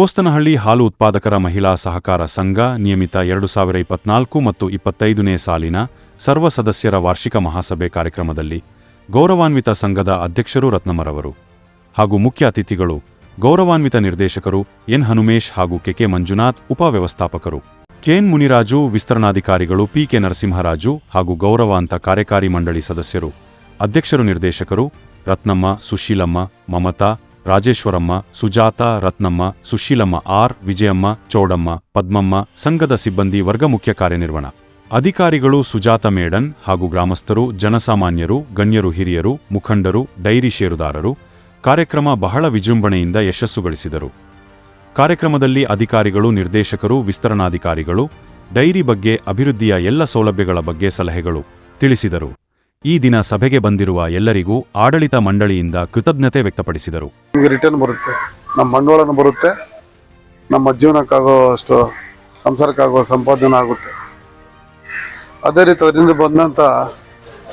ಕೋಸ್ತನಹಳ್ಳಿ ಹಾಲು ಉತ್ಪಾದಕರ ಮಹಿಳಾ ಸಹಕಾರ ಸಂಘ ನಿಯಮಿತ ಎರಡು ಸಾವಿರ ಇಪ್ಪತ್ನಾಲ್ಕು ಮತ್ತು ಇಪ್ಪತ್ತೈದನೇ ಸಾಲಿನ ಸರ್ವ ಸದಸ್ಯರ ವಾರ್ಷಿಕ ಮಹಾಸಭೆ ಕಾರ್ಯಕ್ರಮದಲ್ಲಿ ಗೌರವಾನ್ವಿತ ಸಂಘದ ಅಧ್ಯಕ್ಷರು ರತ್ನಮರವರು ಹಾಗೂ ಮುಖ್ಯ ಅತಿಥಿಗಳು ಗೌರವಾನ್ವಿತ ನಿರ್ದೇಶಕರು ಎನ್ ಹನುಮೇಶ್ ಹಾಗೂ ಕೆಕೆ ಮಂಜುನಾಥ್ ಉಪವ್ಯವಸ್ಥಾಪಕರು ಕೆಎನ್ ಮುನಿರಾಜು, ವಿಸ್ತರಣಾಧಿಕಾರಿಗಳು ಪಿಕೆ ನರಸಿಂಹರಾಜು ಹಾಗೂ ಗೌರವಾಂತ ಕಾರ್ಯಕಾರಿ ಮಂಡಳಿ ಸದಸ್ಯರು, ಅಧ್ಯಕ್ಷರು ನಿರ್ದೇಶಕರು ರತ್ನಮ್ಮ, ಸುಶೀಲಮ್ಮ, ಮಮತಾ ರಾಜೇಶ್ವರಮ್ಮ, ಸುಜಾತ, ರತ್ನಮ್ಮ, ಸುಶೀಲಮ್ಮ, ಆರ್, ವಿಜಯಮ್ಮ, ಚೌಡಮ್ಮ, ಪದ್ಮಮ್ಮ ಸಂಘದ ಸಿಬ್ಬಂದಿ ವರ್ಗ ಮುಖ್ಯ ಕಾರ್ಯನಿರ್ವಹಣ. ಅಧಿಕಾರಿಗಳು ಸುಜಾತ ಮೇಡನ್ ಹಾಗೂ ಗ್ರಾಮಸ್ಥರು, ಜನಸಾಮಾನ್ಯರು, ಗಣ್ಯರು, ಹಿರಿಯರು, ಮುಖಂಡರು, ಡೈರಿ ಷೇರುದಾರರು ಕಾರ್ಯಕ್ರಮ ಬಹಳ ವಿಜೃಂಭಣೆಯಿಂದ ಯಶಸ್ಸುಗಳಿಸಿದರು. ಕಾರ್ಯಕ್ರಮದಲ್ಲಿ ಅಧಿಕಾರಿಗಳು, ನಿರ್ದೇಶಕರು, ವಿಸ್ತರಣಾಧಿಕಾರಿಗಳು, ಡೈರಿ ಬಗ್ಗೆ ಅಭಿವೃದ್ಧಿಯ ಎಲ್ಲ ಸೌಲಭ್ಯಗಳ ಬಗ್ಗೆ ಸಲಹೆಗಳು ತಿಳಿಸಿದರು. ಈ ದಿನ ಸಭೆಗೆ ಬಂದಿರುವ ಎಲ್ಲರಿಗೂ ಆಡಳಿತ ಮಂಡಳಿಯಿಂದ ಕೃತಜ್ಞತೆ ವ್ಯಕ್ತಪಡಿಸಿದರು. ನಮಗೆ ರಿಟರ್ನ್ ಬರುತ್ತೆ. ನಮ್ಮ ಬಂಡವಾಳನೂ ಬರುತ್ತೆ. ನಮ್ಮ ಜೀವನಕ್ಕಾಗೋ ಅಷ್ಟು ಸಂಸಾರಕ್ಕಾಗೋ ಸಂಪಾದನೆ ಆಗುತ್ತೆ. ಅದೇ ರೀತಿ ಅದರಿಂದ ಬಂದಂತ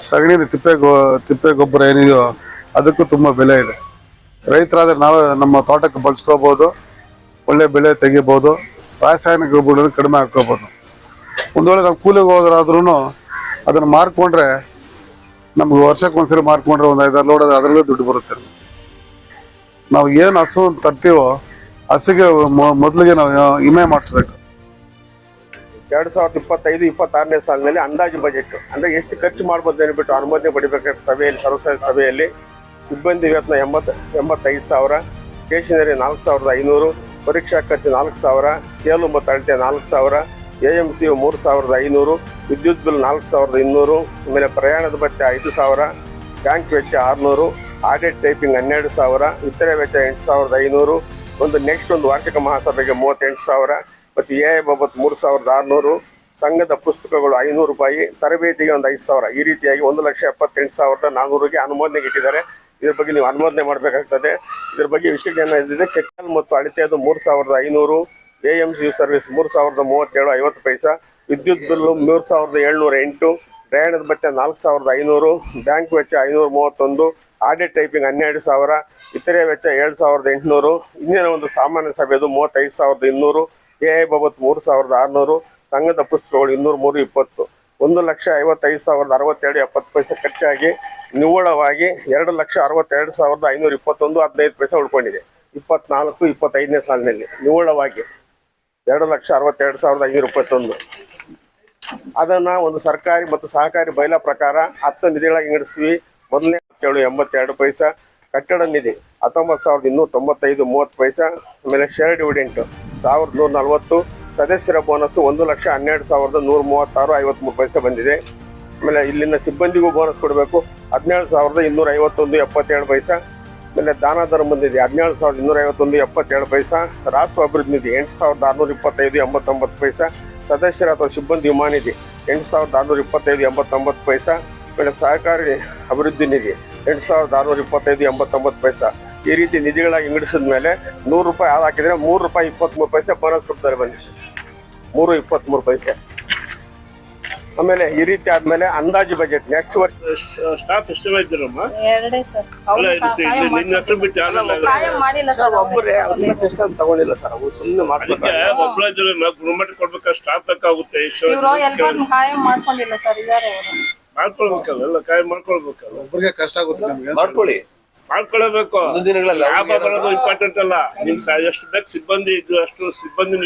ಸಗಣಿ ತಿಪ್ಪೆ ಗೋ, ತಿಪ್ಪೆ ಗೊಬ್ಬರ ಏನಿದೆಯೋ ಅದಕ್ಕೂ ತುಂಬ ಬೆಲೆ ಇದೆ. ರೈತರಾದ್ರೆ ನಾವು ನಮ್ಮ ತೋಟಕ್ಕೆ ಬಳಸ್ಕೋಬೋದು, ಒಳ್ಳೆ ಬೆಳೆ ತೆಗಿಬೋದು, ರಾಸಾಯನಿಕ ಗೊಬ್ಬರಗಳನ್ನು ಕಡಿಮೆ ಹಾಕ್ಕೋಬೋದು. ಒಂದು ವೇಳೆ ನಾವು ಕೂಲಿಗೆ ಹೋದ್ರಾದ್ರೂ ಅದನ್ನು ಮಾರ್ಕೊಂಡ್ರೆ ನಮ್ಗೆ ವರ್ಷಕ್ಕೆ ಒಂದ್ಸರಿ ಮಾರ್ಕೊಂಡ್ರೆ ಒಂದು ಐದಾರು ಲೋಡ್ ಅದರಲ್ಲೇ ದುಡ್ಡು ಬರುತ್ತೆ. ನಾವು ಏನು ಹಸು ತರ್ತೀವೋ ಹಸಿಗೆ ಮೊದಲಿಗೆ ನಾವು ಇಮೆ ಮಾಡಿಸ್ಬೇಕು. ಎರಡು ಸಾವಿರದ ಇಪ್ಪತ್ತೈದು, ಇಪ್ಪತ್ತಾರನೇ ಸಾಲಿನಲ್ಲಿ ಅಂದಾಜು ಬಜೆಟ್ ಅಂದ್ರೆ ಎಷ್ಟು ಖರ್ಚು ಮಾಡ್ಬೋದು ಅನ್ಬಿಟ್ಟು ಅನುಮೋದನೆ ಪಡಿಬೇಕಾದ ಸಭೆಯಲ್ಲಿ ಸರ್ವಸಾಧಾರಣ ಸಭೆಯಲ್ಲಿ ಸಿಬ್ಬಂದಿ ವೇತನ ಎಂಬತ್ತು, ಎಂಬತ್ತೈದು ಸಾವಿರ ಸ್ಟೇಷನರಿ ನಾಲ್ಕು ಸಾವಿರದ ಐನೂರು, ಪರೀಕ್ಷಾ ಖರ್ಚು ನಾಲ್ಕು ಸಾವಿರ ಸ್ಕೇಲು ಮತ್ತು ಅಳತೆ ನಾಲ್ಕು ಸಾವಿರ ಎ ಎಂ ಸಿ ಮೂರು ಸಾವಿರದ ಐನೂರು, ವಿದ್ಯುತ್ ಬಿಲ್ ನಾಲ್ಕು ಸಾವಿರದ ಇನ್ನೂರು, ಆಮೇಲೆ ಪ್ರಯಾಣದ ಭತ್ಯೆ ಐದು ಸಾವಿರ, ಬ್ಯಾಂಕ್ ವೆಚ್ಚ ಆರುನೂರು, ಆಡಿಟ್ ಟೈಪಿಂಗ್ ಹನ್ನೆರಡು ಸಾವಿರ ಇತರೆ ವೆಚ್ಚ ಎಂಟು ಸಾವಿರದ ಐನೂರು, ಒಂದು ನೆಕ್ಸ್ಟ್ ಒಂದು ವಾರ್ಷಿಕ ಮಹಾಸಭೆಗೆ ಮೂವತ್ತೆಂಟು ಸಾವಿರ, ಮತ್ತು ಎ ಐ ಬಾಬತ್ ಮೂರು ಸಾವಿರದ ಆರುನೂರು, ಸಂಘದ ಪುಸ್ತಕಗಳು ಐನೂರು ರೂಪಾಯಿ, ತರಬೇತಿಗೆ ಒಂದು ಐದು ಸಾವಿರ. ಈ ರೀತಿಯಾಗಿ ಒಂದು ಲಕ್ಷ ಎಪ್ಪತ್ತೆಂಟು ಸಾವಿರದ ನಾನ್ನೂರಿಗೆ ಅನುಮೋದನೆ ಇಟ್ಟಿದ್ದಾರೆ. ಇದ್ರ ಬಗ್ಗೆ ನೀವು ಅನುಮೋದನೆ ಮಾಡಬೇಕಾಗ್ತದೆ. ಇದ್ರ ಬಗ್ಗೆ ವಿಶೇಷ ಏನಿದೆ ಚೆಕ್ಕಲ್ ಮತ್ತು ಅಳತೆಯದು ಮೂರು ಸಾವಿರದ ಐನೂರು ಎ ಎಂ ಸಿ ಸರ್ವಿಸ್ ಮೂರು ಸಾವಿರದ ಮೂವತ್ತೇಳು ಐವತ್ತು ಪೈಸಾ, ವಿದ್ಯುತ್ ಬಿಲ್ಲು ಮೂರು ಸಾವಿರದ ಏಳ್ನೂರ ಎಂಟು, ಪ್ರಯಾಣದ ಭತ್ಯೆ ನಾಲ್ಕು ಸಾವಿರದ ಐನೂರು, ಬ್ಯಾಂಕ್ ವೆಚ್ಚ ಐನೂರ ಮೂವತ್ತೊಂದು, ಆಡಿಟ್ ಟೈಪಿಂಗ್ ಹನ್ನೆರಡು ಸಾವಿರ, ಇತರೆ ವೆಚ್ಚ ಏಳು ಸಾವಿರದ ಎಂಟುನೂರು, ಇಂದಿನ ಒಂದು ಸಾಮಾನ್ಯ ಸಭೆದು ಮೂವತ್ತೈದು ಸಾವಿರದ ಇನ್ನೂರು, ಎ ಐ ಬಾಬತ್ ಮೂರು ಸಾವಿರದ ಆರುನೂರು, ಸಂಘದ ಪುಸ್ತಕಗಳು ಇನ್ನೂರು ಮೂರು ಇಪ್ಪತ್ತು. ಒಂದು ಲಕ್ಷ ಐವತ್ತೈದು ಸಾವಿರದ ಅರವತ್ತೆರಡು ಎಪ್ಪತ್ತು ಪೈಸೆ ಖರ್ಚಾಗಿ ನಿವ್ವಳವಾಗಿ ಎರಡು ಲಕ್ಷ ಅರವತ್ತೆರಡು ಸಾವಿರದ ಐನೂರ ಇಪ್ಪತ್ತೊಂದು ಹದಿನೈದು ಪೈಸೆ ಉಳ್ಕೊಂಡಿದೆ. ಇಪ್ಪತ್ನಾಲ್ಕು, ಇಪ್ಪತ್ತೈದನೇ ಸಾಲಿನಲ್ಲಿ ನಿವ್ವಳವಾಗಿ. ಎರಡು ಲಕ್ಷ ಅರವತ್ತೆರಡು ಸಾವಿರದ ಐನೂರ ಇಪ್ಪತ್ತೊಂದು. ಅದನ್ನು ಒಂದು ಸರ್ಕಾರಿ ಮತ್ತು ಸಹಕಾರಿ ಬಯಲ ಪ್ರಕಾರ ಹತ್ತು ನಿಧಿಗಳಾಗಿ ನಡೆಸ್ತೀವಿ ಮೊದಲನೇ ಏಳು ಎಂಬತ್ತೆರಡು ಪೈಸಾ. ಕಟ್ಟಡ ನಿಧಿ ಹತ್ತೊಂಬತ್ತು ಸಾವಿರದ ಇನ್ನೂರ ತೊಂಬತ್ತೈದು, ಮೂವತ್ತು ಪೈಸಾ. ಆಮೇಲೆ ಶೇರ್ ಡಿವಿಡೆಂಟು ಸಾವಿರದ ನೂರ ನಲವತ್ತು. ಸದಸ್ಯರ ಬೋನಸ್ ಒಂದು ಲಕ್ಷ ಹನ್ನೆರಡು ಸಾವಿರದ ನೂರ ಮೂವತ್ತಾರು ಐವತ್ತ್ಮೂರು ಪೈಸೆ ಬಂದಿದೆ. ಆಮೇಲೆ ಇಲ್ಲಿನ ಸಿಬ್ಬಂದಿಗೂ ಬೋನಸ್ ಕೊಡಬೇಕು. ಹದಿನೇಳು ಸಾವಿರದ ಇನ್ನೂರ ಐವತ್ತೊಂದು, ಎಪ್ಪತ್ತೇಳು ಪೈಸಾ. ಆಮೇಲೆ ದಾನ ಧರ್ಮ ನಿಧಿ ಹದಿನೇಳು ಸಾವಿರದ ಇನ್ನೂರ ಐವತ್ತೊಂದು ಎಪ್ಪತ್ತೇಳು ಪೈಸಾ, ರಾಷ್ಟ್ರ ಅಭಿವೃದ್ಧಿ ನಿಧಿ ಎಂಟು ಸಾವಿರದ ಆರುನೂರ ಇಪ್ಪತ್ತೈದು, ಎಂಬತ್ತೊಂಬತ್ತು ಪೈಸಾ ಸದಸ್ಯರ ಅಥವಾ ಸಿಬ್ಬಂದಿ ವಿಮಾ ನಿಧಿ ಎಂಟು ಸಾವಿರದ ಆರುನೂರ ಇಪ್ಪತ್ತೈದು, ಎಂಬತ್ತೊಂಬತ್ತು ಪೈಸಾ ಆಮೇಲೆ ಸಹಕಾರಿ ಅಭಿವೃದ್ಧಿ ನಿಧಿ ಎಂಟು ಸಾವಿರದ ಆರುನೂರ ಇಪ್ಪತ್ತೈದು, ಎಂಬತ್ತೊಂಬತ್ತು ಪೈಸಾ. ಈ ರೀತಿ ನಿಧಿಗಳಾಗಿ ವಿಂಗಡಿಸಿದ ಮೇಲೆ ನೂರು ರೂಪಾಯಿ ಹಾಕಿದ್ರೆ ಮೂರು ರೂಪಾಯಿ ಇಪ್ಪತ್ತ್ಮೂರು ಪೈಸೆ ಬೋನಸ್ ಕೊಡ್ತಾರೆ ಬನ್ನಿ. ಮೂರು ಇಪ್ಪತ್ತ್ಮೂರು ಪೈಸೆ. ಆಮೇಲೆ ಈ ರೀತಿ ಆದ್ಮೇಲೆ ಅಂದಾಜು ಬಜೆಟ್ ನೆಕ್ಸ್ಟ್ ವರ್ಷ. ಸ್ಟಾಫ್ ಎಷ್ಟು ಜನ ಇದ್ದೀರಮ್ಮ? ಎರಡೇ ಸರ್. ಅಲ್ಲ ಇದು ಸಿ- ಇಲ್ಲಿ ನಿನ್ನ ಹೆಸರು ಬಿಟ್ಟು ಯಾರಲ್ಲ ಕಾಯಂ ಮಾಡಿಲ್ಲ ಸರ್ ಒಬ್ಬರೇ ಅದನ್ನ ಟೆಸ್ಟ್ ಅಂತ ತಗೊಂಡಿಲ್ಲ ಸರ್ ಅವು ಸುಮ್ಮನೆ ಅದಕ್ಕೆ ಒಬ್ಬರ ಜನ ಕೊಡ್ಬೇಕಾ? ಸ್ಟಾಫ್ ಬೇಕಾಗುತ್ತೆ ಇಷ್ಟು ಇವರು ಎಲ್ಲರೂ ಕಾಯಂ ಮಾಡ್ಕೊಂಡಿಲ್ಲ ಸರ್ ಇದಾರೆ ಅವರು. ಮಾಡ್ಕೊಳ್ಬೇಕಲ್ಲ ಎಲ್ಲ ಕಾಯಿ ಮಾಡ್ಕೊಳ್ಬೇಕಲ್ಲ. ಒಬ್ಬರಿಗೆ ಕಷ್ಟ ಆಗುತ್ತೆ ನಮಗೆ. ಮಾಡ್ಕೊಳ್ಳಿ. ಮಾಡ್ಕೊಳ್ಳಬೇಕು ಮುಂದಿನ ದಿನಗಳಲ್ಲಿ ಲಾಭ ಬರೋದು ಇಂಪಾರ್ಟೆಂಟ್ ಅಲ್ಲ. ನಿಮ್ ಸ- ಎಷ್ಟು ಬೇಕು ಸಿಬ್ಬಂದಿ ಇದ್ದು ಅಷ್ಟು ಸಿಬ್ಬಂದಿ